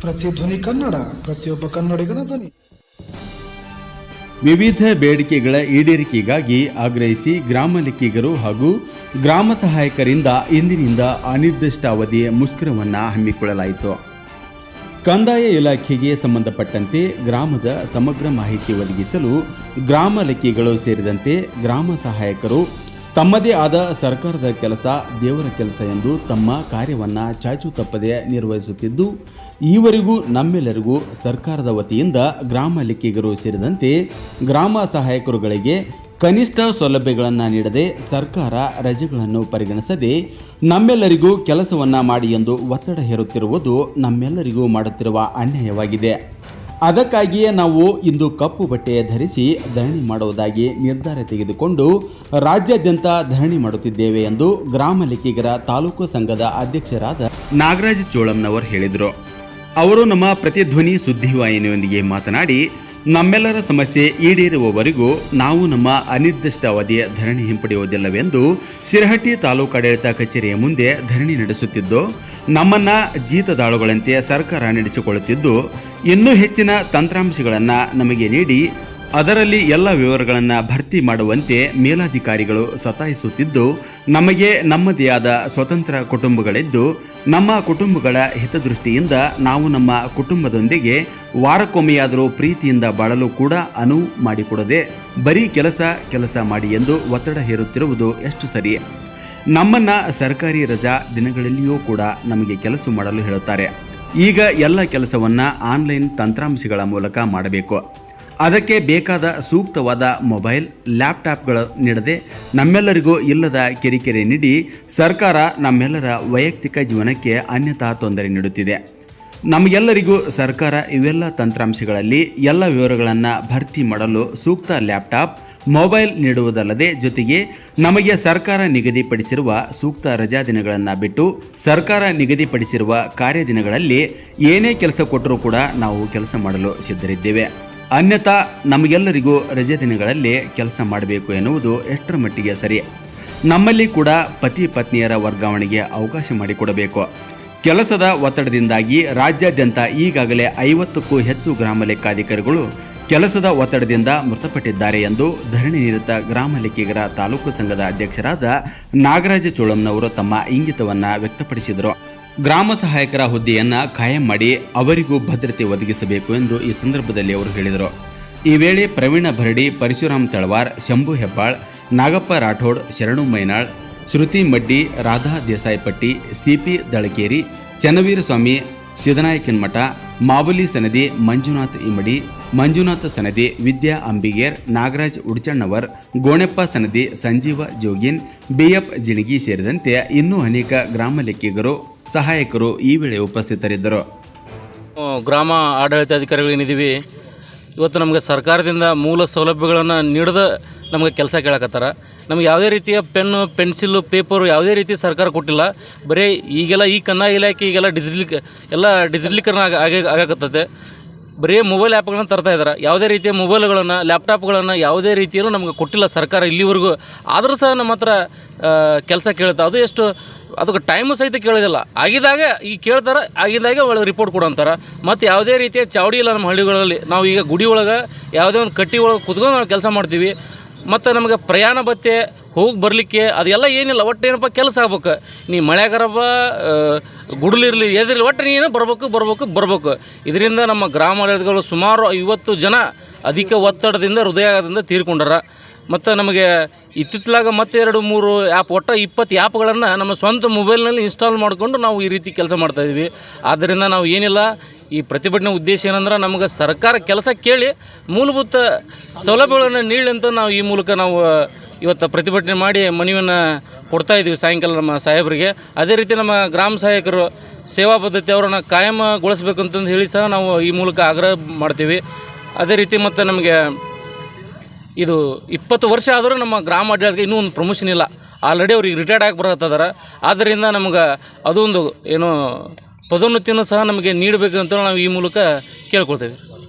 ಪ್ರತಿಧ್ವನಿ ಕನ್ನಡ, ಪ್ರತಿಯೊಬ್ಬ ಕನ್ನಡಿಗನ ಧ್ವನಿ. ವಿವಿಧ ಬೇಡಿಕೆಗಳ ಈಡೇರಿಕೆಗಾಗಿ ಆಗ್ರಹಿಸಿ ಗ್ರಾಮ ಲೆಕ್ಕಿಗರು ಹಾಗೂ ಗ್ರಾಮ ಸಹಾಯಕರಿಂದ ಇಂದಿನಿಂದ ಅನಿರ್ದಿಷ್ಟ ಅವಧಿಯ ಮುಷ್ಕರವನ್ನು ಹಮ್ಮಿಕೊಳ್ಳಲಾಯಿತು. ಕಂದಾಯ ಇಲಾಖೆಗೆ ಸಂಬಂಧಪಟ್ಟಂತೆ ಗ್ರಾಮದ ಸಮಗ್ರ ಮಾಹಿತಿ ಒದಗಿಸಲು ಗ್ರಾಮ ಲೆಕ್ಕಿಗಳು ಸೇರಿದಂತೆ ಗ್ರಾಮ ಸಹಾಯಕರು ತಮ್ಮದೇ ಆದ ಸರ್ಕಾರದ ಕೆಲಸ, ದೇವರ ಕೆಲಸ ಎಂದು ತಮ್ಮ ಕಾರ್ಯವನ್ನು ಚಾಚು ತಪ್ಪದೆ ನಿರ್ವಹಿಸುತ್ತಿದ್ದು, ಈವರೆಗೂ ನಮ್ಮೆಲ್ಲರಿಗೂ ಸರ್ಕಾರದ ವತಿಯಿಂದ ಗ್ರಾಮ ಲೆಕ್ಕಿಗರು ಸೇರಿದಂತೆ ಗ್ರಾಮ ಸಹಾಯಕರುಗಳಿಗೆ ಕನಿಷ್ಠ ಸೌಲಭ್ಯಗಳನ್ನು ನೀಡದೆ ಸರ್ಕಾರ ರಜೆಗಳನ್ನು ಪರಿಗಣಿಸದೆ ನಮ್ಮೆಲ್ಲರಿಗೂ ಕೆಲಸವನ್ನು ಮಾಡಿ ಎಂದು ಒತ್ತಡ ಹೇರುತ್ತಿರುವುದು ನಮ್ಮೆಲ್ಲರಿಗೂ ಮಾಡುತ್ತಿರುವ ಅನ್ಯಾಯವಾಗಿದೆ. ಅದಕ್ಕಾಗಿಯೇ ನಾವು ಇಂದು ಕಪ್ಪು ಬಟ್ಟೆ ಧರಿಸಿ ಧರಣಿ ಮಾಡುವುದಾಗಿ ನಿರ್ಧಾರ ತೆಗೆದುಕೊಂಡು ರಾಜ್ಯಾದ್ಯಂತ ಧರಣಿ ಮಾಡುತ್ತಿದ್ದೇವೆ ಎಂದು ಗ್ರಾಮ ಲೆಕ್ಕಿಗರ ತಾಲೂಕು ಸಂಘದ ಅಧ್ಯಕ್ಷರಾದ ನಾಗರಾಜ್ ಚೋಳಂನವರು ಹೇಳಿದರು. ಅವರು ನಮ್ಮ ಪ್ರತಿಧ್ವನಿ ಸುದ್ದಿವಾಹಿನಿಯೊಂದಿಗೆ ಮಾತನಾಡಿ ನಮ್ಮೆಲ್ಲರ ಸಮಸ್ಯೆ ಈಡೇರುವವರೆಗೂ ನಾವು ನಮ್ಮ ಅನಿರ್ದಿಷ್ಟ ಅವಧಿಯ ಧರಣಿ ಹಿಂಪಡೆಯುವುದಿಲ್ಲವೆಂದು ಶಿರಹಟ್ಟಿ ತಾಲೂಕಾಡಳಿತ ಕಚೇರಿಯ ಮುಂದೆ ಧರಣಿ ನಡೆಸುತ್ತಿದ್ದು, ನಮ್ಮನ್ನ ಜೀತದಾಳುಗಳಂತೆ ಸರ್ಕಾರ ನಡೆಸಿಕೊಳ್ಳುತ್ತಿದ್ದು, ಇನ್ನೂ ಹೆಚ್ಚಿನ ತಂತ್ರಾಂಶಗಳನ್ನು ನಮಗೆ ನೀಡಿ ಅದರಲ್ಲಿ ಎಲ್ಲ ವಿವರಗಳನ್ನು ಭರ್ತಿ ಮಾಡುವಂತೆ ಮೇಲಾಧಿಕಾರಿಗಳು ಸತಾಯಿಸುತ್ತಿದ್ದು, ನಮಗೆ ನಮ್ಮದೇ ಆದ ಸ್ವತಂತ್ರ ಕುಟುಂಬಗಳಿದ್ದು, ನಮ್ಮ ಕುಟುಂಬಗಳ ಹಿತದೃಷ್ಟಿಯಿಂದ ನಾವು ನಮ್ಮ ಕುಟುಂಬದೊಂದಿಗೆ ವಾರಕ್ಕೊಮ್ಮೆಯಾದರೂ ಪ್ರೀತಿಯಿಂದ ಬಾಳಲು ಕೂಡ ಅನುವು ಮಾಡಿಕೊಡದೆ ಬರೀ ಕೆಲಸ ಕೆಲಸ ಮಾಡಿ ಎಂದು ಒತ್ತಡ ಹೇರುತ್ತಿರುವುದು ಎಷ್ಟು ಸರಿ? ನಮ್ಮನ್ನ ಸರ್ಕಾರಿ ರಜಾ ದಿನಗಳಲ್ಲಿಯೂ ಕೂಡ ನಮಗೆ ಕೆಲಸ ಮಾಡಲು ಹೇಳುತ್ತಾರೆ. ಈಗ ಎಲ್ಲ ಕೆಲಸವನ್ನ ಆನ್ಲೈನ್ ತಂತ್ರಾಂಶಗಳ ಮೂಲಕ ಮಾಡಬೇಕು. ಅದಕ್ಕೆ ಬೇಕಾದ ಸೂಕ್ತವಾದ ಮೊಬೈಲ್, ಲ್ಯಾಪ್ಟಾಪ್ಗಳು ನೀಡದೆ ನಮ್ಮೆಲ್ಲರಿಗೂ ಇಲ್ಲದ ಕಿರಿಕಿರಿ ನೀಡಿ ಸರ್ಕಾರ ನಮ್ಮೆಲ್ಲರ ವೈಯಕ್ತಿಕ ಜೀವನಕ್ಕೆ ಅನ್ಯತಾ ತೊಂದರೆ ನೀಡುತ್ತಿದೆ. ನಮಗೆಲ್ಲರಿಗೂ ಸರ್ಕಾರ ಇವೆಲ್ಲ ತಂತ್ರಾಂಶಗಳಲ್ಲಿ ಎಲ್ಲ ವಿವರಗಳನ್ನು ಭರ್ತಿ ಮಾಡಲು ಸೂಕ್ತ ಲ್ಯಾಪ್ಟಾಪ್, ಮೊಬೈಲ್ ನೀಡುವುದಲ್ಲದೆ ಜೊತೆಗೆ ನಮಗೆ ಸರ್ಕಾರ ನಿಗದಿಪಡಿಸಿರುವ ಸೂಕ್ತ ರಜಾ ದಿನಗಳನ್ನು ಬಿಟ್ಟು ಸರ್ಕಾರ ನಿಗದಿಪಡಿಸಿರುವ ಕಾರ್ಯದಿನಗಳಲ್ಲಿ ಏನೇ ಕೆಲಸ ಕೊಟ್ಟರೂ ಕೂಡ ನಾವು ಕೆಲಸ ಮಾಡಲು ಸಿದ್ಧರಿದ್ದೇವೆ. ಅನ್ಯಥಾ ನಮಗೆಲ್ಲರಿಗೂ ರಜೆ ದಿನಗಳಲ್ಲಿ ಕೆಲಸ ಮಾಡಬೇಕು ಎನ್ನುವುದು ಎಷ್ಟರ ಮಟ್ಟಿಗೆ ಸರಿ? ನಮ್ಮಲ್ಲಿ ಕೂಡ ಪತಿ ಪತ್ನಿಯರ ವರ್ಗಾವಣೆಗೆ ಅವಕಾಶ ಮಾಡಿಕೊಡಬೇಕು. ಕೆಲಸದ ಒತ್ತಡದಿಂದಾಗಿ ರಾಜ್ಯಾದ್ಯಂತ ಈಗಾಗಲೇ ಐವತ್ತಕ್ಕೂ ಹೆಚ್ಚು ಗ್ರಾಮ ಲೆಕ್ಕಾಧಿಕಾರಿಗಳು ಕೆಲಸದ ಒತ್ತಡದಿಂದ ಮೃತಪಟ್ಟಿದ್ದಾರೆ ಎಂದು ಧರಣಿ ನಿರತ ಗ್ರಾಮ ಲೆಕ್ಕಿಗರ ತಾಲೂಕು ಸಂಘದ ಅಧ್ಯಕ್ಷರಾದ ನಾಗರಾಜ ಚೋಳಂನವರು ತಮ್ಮ ಇಂಗಿತವನ್ನು ವ್ಯಕ್ತಪಡಿಸಿದರು. ಗ್ರಾಮ ಸಹಾಯಕರ ಹುದ್ದೆಯನ್ನು ಖಾಯಂ ಮಾಡಿ ಅವರಿಗೂ ಭದ್ರತೆ ಒದಗಿಸಬೇಕು ಎಂದು ಈ ಸಂದರ್ಭದಲ್ಲಿ ಅವರು ಹೇಳಿದರು. ಈ ವೇಳೆ ಪ್ರವೀಣ ಭರಡಿ, ಪರಶುರಾಮ್ ತಳವಾರ್, ಶಂಭು ಹೆಬ್ಬಾಳ್, ನಾಗಪ್ಪ ರಾಠೋಡ್, ಶರಣು ಮೈನಾಳ್, ಶ್ರುತಿ ಮಡ್ಡಿ, ರಾಧಾ ದೇಸಾಯಿಪಟ್ಟಿ, ಸಿಪಿ ದಳಕೇರಿ ಚನ್ನವೀರ ಸ್ವಾಮಿ ಸಿದ್ದನಾಯಕನಮಠ ಮಾಬುಲಿ ಸನದಿ, ಮಂಜುನಾಥ್ ಇಮಡಿ ಮಂಜುನಾಥ ಸನದಿ, ವಿದ್ಯಾ ಅಂಬಿಗೇರ್, ನಾಗರಾಜ್ ಉಡ್ಚಣ್ಣವರ್, ಗೋಣೆಪ್ಪ ಸನದಿ, ಸಂಜೀವ ಜೋಗಿನ್ ಬಿಎಫ್ ಜಿಣಗಿ ಸೇರಿದಂತೆ ಇನ್ನೂ ಅನೇಕ ಗ್ರಾಮ ಲೆಕ್ಕಿಗರು ಸಹಾಯಕರು ಈ ವೇಳೆ ಉಪಸ್ಥಿತರಿದ್ದರು. ಆಡಳಿತ ಗ್ರಾಮ ಆಡಳಿತಾಧಿಕಾರಿಗಳೇನಿದ್ದೀವಿ ಇವತ್ತು ನಮಗೆ ಸರ್ಕಾರದಿಂದ ಮೂಲ ಸೌಲಭ್ಯಗಳನ್ನು ನೀಡದ ನಮಗೆ ಕೆಲಸ ಕೇಳಕತ್ತಾರ. ನಮ್ಗೆ ಯಾವುದೇ ರೀತಿಯ ಪೆನ್ನು ಪೆನ್ಸಿಲ್ಲು ಪೇಪರು ಯಾವುದೇ ರೀತಿ ಸರ್ಕಾರ ಕೊಟ್ಟಿಲ್ಲ. ಬರೀ ಈಗೆಲ್ಲ ಈ ಕಂದಾಯ ಇಲಾಖೆ ಈಗೆಲ್ಲ ಡಿಜಿಟಲ್ ಎಲ್ಲ ಡಿಜಿಟಲೀಕರಣ ಆಗ ಆಗ ಬರೀ ಮೊಬೈಲ್ ಆ್ಯಪ್ಗಳನ್ನ ತರ್ತಾ ಇದ್ದಾರೆ ಯಾವುದೇ ರೀತಿಯ ಮೊಬೈಲ್ಗಳನ್ನು ಲ್ಯಾಪ್ಟಾಪ್ಗಳನ್ನು ಯಾವುದೇ ರೀತಿಯಲ್ಲೂ ನಮಗೆ ಕೊಟ್ಟಿಲ್ಲ ಸರ್ಕಾರ ಇಲ್ಲಿವರೆಗೂ. ಆದರೂ ಸಹ ನಮ್ಮ ಹತ್ರ ಕೆಲಸ ಕೇಳುತ್ತೆ. ಅದು ಎಷ್ಟು ಅದಕ್ಕೆ ಟೈಮು ಸಹಿತ ಕೇಳೋದಿಲ್ಲ. ಆಗಿದಾಗ ಈಗ ಕೇಳ್ತಾರೆ ಆಗಿದಾಗ ಒಳಗೆ ರಿಪೋರ್ಟ್ ಕೊಡು ಅಂತಾರೆ. ಮತ್ತು ಯಾವುದೇ ರೀತಿಯ ಚಾವಡಿ ಇಲ್ಲ ನಮ್ಮ ಹಳ್ಳಿಗಳಲ್ಲಿ. ನಾವು ಈಗ ಗುಡಿ ಒಳಗೆ ಯಾವುದೇ ಒಂದು ಕಟ್ಟಿ ಒಳಗೆ ಕುತ್ಕೊಂಡು ನಾವು ಕೆಲಸ ಮಾಡ್ತೀವಿ. ಮತ್ತು ನಮಗೆ ಪ್ರಯಾಣ ಬತ್ತೆ ಹೋಗಿ ಬರಲಿಕ್ಕೆ ಅದೆಲ್ಲ ಏನಿಲ್ಲ. ಒಟ್ಟು ಏನಪ್ಪ ಕೆಲಸ ಆಗ್ಬೇಕು? ನೀ ಮಳೆಗಾರಬ್ಬ ಗುಡ್ಲಿರಲಿ ಎದಿರಲಿ, ಒಟ್ಟು ನೀನು ಬರ್ಬೇಕು ಬರ್ಬೇಕು ಬರ್ಬೇಕು. ಇದರಿಂದ ನಮ್ಮ ಗ್ರಾಮ ಸುಮಾರು ಐವತ್ತು ಜನ ಅಧಿಕ ಒತ್ತಡದಿಂದ ಹೃದಯದಿಂದ ತೀರ್ಕೊಂಡಾರ. ಮತ್ತು ನಮಗೆ ಇತ್ತಿತ್ತಲಾಗ ಮತ್ತೆ ಎರಡು ಮೂರು ಆ್ಯಪ್ ಒಟ್ಟು ಇಪ್ಪತ್ತು ಆ್ಯಪ್ಗಳನ್ನು ನಮ್ಮ ಸ್ವಂತ ಮೊಬೈಲ್ನಲ್ಲಿ ಇನ್ಸ್ಟಾಲ್ ಮಾಡಿಕೊಂಡು ನಾವು ಈ ರೀತಿ ಕೆಲಸ ಮಾಡ್ತಾಯಿದ್ವಿ ಆದ್ದರಿಂದ ನಾವು ಏನಿಲ್ಲ, ಈ ಪ್ರತಿಭಟನೆ ಉದ್ದೇಶ ಏನಂದ್ರೆ ನಮಗೆ ಸರ್ಕಾರ ಕೆಲಸ ಕೇಳಿ ಮೂಲಭೂತ ಸೌಲಭ್ಯಗಳನ್ನು ನೀಡಲಿ ಅಂತ ನಾವು ಈ ಮೂಲಕ ನಾವು ಇವತ್ತು ಪ್ರತಿಭಟನೆ ಮಾಡಿ ಮನವಿಯನ್ನು ಕೊಡ್ತಾ ಇದ್ದೀವಿ ಸಾಯಂಕಾಲ ನಮ್ಮ ಸಾಹೇಬರಿಗೆ. ಅದೇ ರೀತಿ ನಮ್ಮ ಗ್ರಾಮ ಸಹಾಯಕರು ಸೇವಾ ಪದ್ಧತಿ ಅವರನ್ನು ಕಾಯಮಗೊಳಿಸ್ಬೇಕು ಅಂತಂದು ಹೇಳಿ ಸಹ ನಾವು ಈ ಮೂಲಕ ಆಗ್ರಹ ಮಾಡ್ತೀವಿ. ಅದೇ ರೀತಿ ಮತ್ತು ನಮಗೆ ಇದು ಇಪ್ಪತ್ತು ವರ್ಷ ಆದರೂ ನಮ್ಮ ಗ್ರಾಮ ಆಡಳಿತಕ್ಕೆ ಇನ್ನೂ ಒಂದು ಪ್ರಮೋಷನ್ ಇಲ್ಲ. ಆಲ್ರೆಡಿ ಅವ್ರಿಗೆ ರಿಟೈರ್ಡ್ ಆಗಿ ಬರತ್ತದಾರ ಆದ್ದರಿಂದ ನಮ್ಗೆ ಅದೊಂದು ಏನು ಪದೋನ್ನತಿಯನ್ನು ಸಹ ನಮಗೆ ನೀಡಬೇಕು ಅಂತ ನಾವು ಈ ಮೂಲಕ ಕೇಳ್ಕೊಳ್ತೇವೆ.